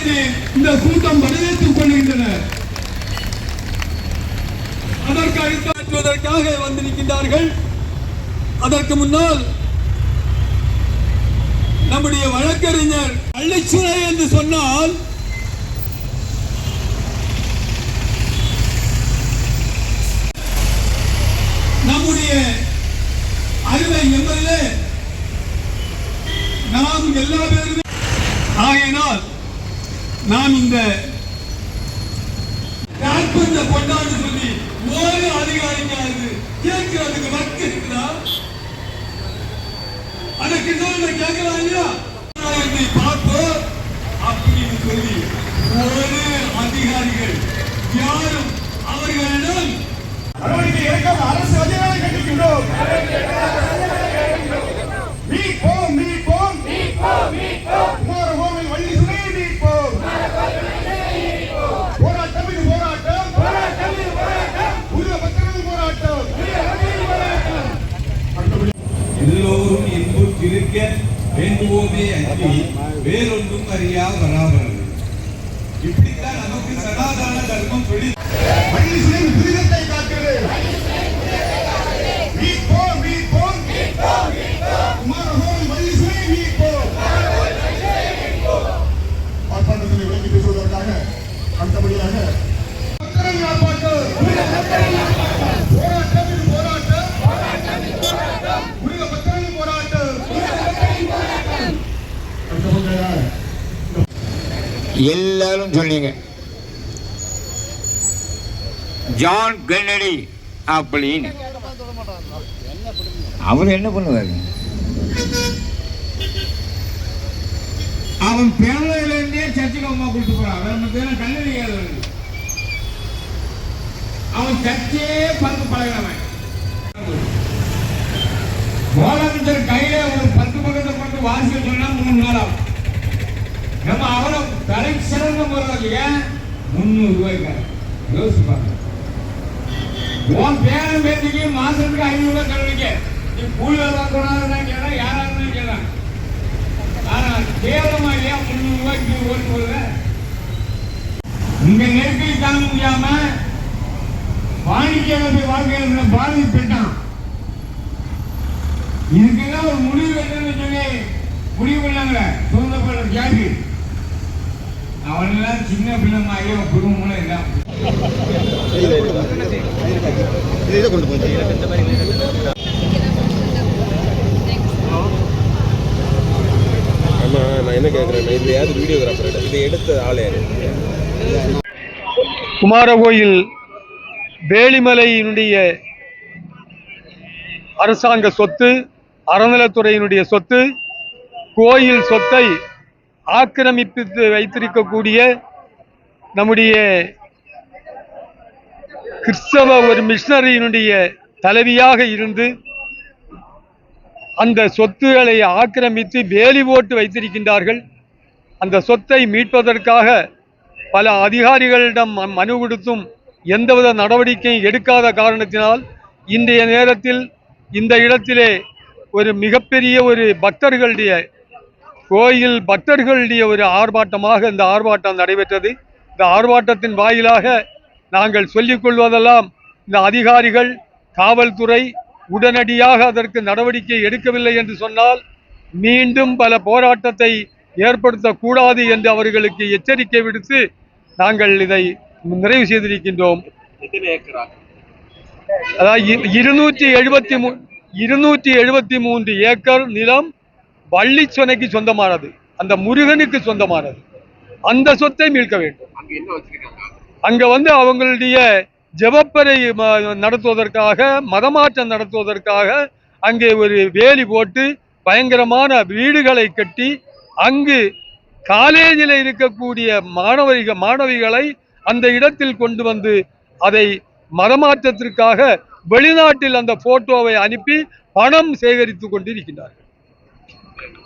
என்று இந்த கூட்டம் வரவேற்றுக் கொள்கின்றனர் அதற்கு அடுத்தாற்றுவதற்காக வந்திருக்கின்றார்கள். அதற்கு முன்னால் நம்முடைய வழக்கறிஞர் அள்ளிச்சுரை என்று சொன்னால் நம்முடைய அருமை எம்எல்ஏ நாம் எல்லா பேருமே ஆகினால் நாம் இந்த கொண்டாடு சொல்லி ஒரு அதிகாரிக்காது கேட்கிறதுக்கு வக்கு இருக்குதா? அதுக்கு இன்னொன்று கேட்கலாம் இல்லையா? பார்ப்போம் அப்படின்னு சொல்லி ஒரு அதிகாரிகள் யாரும் இன்புற்றிருக்க வேண்டுவோமே அன்றி வேறொன்றும் அறியா வராமல் இப்படித்தான் நமக்கு சனாதன தர்மம் சொல்லி எல்லாரும் சொன்னீங்க. ஜான் கென்னடி அப்படின்னு. அவர் என்ன பண்ணுவாரு? அவன் பிறந்ததுல இருந்தே சர்ச்சுக்கு அம்மா கூட்டு போறான். அவன் மத்தியான கல்லூரி அவன் சர்ச்சே பங்கு பழகிறவன் முதலமைச்சர் கையில ஒரு பத்து பக்கத்தை கொண்டு வாசிக்க சொன்னா மூணு நாள் ஆகும். நம்ம அவரை தலை சிறந்த முறையில் ஏன் முந்நூறு ரூபாய்க்காரன் யோசிப்பாங்க. உன் பேரன் பேத்திக்கு மாசத்துக்கு ஐநூறு ரூபாய் கல்விக்க நீ கூலி வேலை கூடாதுன்னு கேட்டா யாரா இருந்தாலும் கேட்கலாம் ஆனா கேவலமா இல்லையா? முந்நூறு ரூபாய்க்கு ஓடி போடுற இந்த நெருக்கடி தாங்க முடியாம வாடிக்கையாளர் வாழ்க்கையில் பாரதி இதுக்கெல்லாம் ஒரு முடிவு என்னன்னு சொல்லி முடிவு பண்ணாங்களே? சுதந்திர ஜாதி அவனெல்லாம் சின்ன பிள்ளை மாதிரி குடும்பமும் எல்லாம் ஆமா நான் என்ன கேட்குறேன்னா இது யாரு வீடியோகிராஃபர் இதை எடுத்த ஆள் யாரு? குமாரகோயில் வேலிமலையினுடைய அரசாங்க சொத்து அறநிலைத்துறையினுடைய சொத்து கோயில் சொத்தை ஆக்கிரமித்து வைத்திருக்கக்கூடிய நம்முடைய கிறிஸ்தவ ஒரு மிஷனரியினுடைய தலைவியாக இருந்து அந்த சொத்துக்களை ஆக்கிரமித்து வேலி ஓட்டு வைத்திருக்கின்றார்கள். அந்த சொத்தை மீட்பதற்காக பல அதிகாரிகளிடம் ம- மனு கொடுத்தும் எந்தவித நடவடிக்கையும் எடுக்காத காரணத்தினால் இன்றைய நேரத்தில் இந்த இடத்திலே ஒரு மிகப்பெரிய ஒரு பக்தர்களுடைய கோயில் பக்தர்களுடைய ஒரு ஆர்ப்பாட்டமாக இந்த ஆர்ப்பாட்டம் நடைபெற்றது. இந்த ஆர்ப்பாட்டத்தின் வாயிலாக நாங்கள் சொல்லிக் கொள்வதெல்லாம் இந்த அதிகாரிகள் காவல்துறை உடனடியாக அதற்கு நடவடிக்கை எடுக்கவில்லை என்று சொன்னால் மீண்டும் பல போராட்டத்தை ஏற்படுத்தக்கூடாது என்று அவர்களுக்கு எச்சரிக்கை விடுத்து நாங்கள் இதை நிறைவு செய்திருக்கின்றோம். அதாவது இருநூற்றி எழுபத்தி மூ இருநூற்றி எழுபத்தி மூன்று ஏக்கர் நிலம் வள்ளிச்சொனைக்கு சொந்தமானது அந்த முருகனுக்கு சொந்தமானது. அந்த சொத்தை மீட்க வேண்டும். அங்க வந்து அவங்களுடைய ஜெபப்பறை ம- நடத்துவதற்காக மதமாற்றம் நடத்துவதற்காக அங்கே ஒரு வேலி போட்டு பயங்கரமான வீடுகளை கட்டி அங்கு காலேஜில் இருக்கக்கூடிய மாணவர்கள் மாணவிகளை அந்த இடத்தில் கொண்டு வந்து அதை மதமாற்றத்திற்காக வெளிநாட்டில் அந்த போட்டோவை அனுப்பி பணம் சேகரித்து கொண்டிருக்கின்றார்கள் perpetua.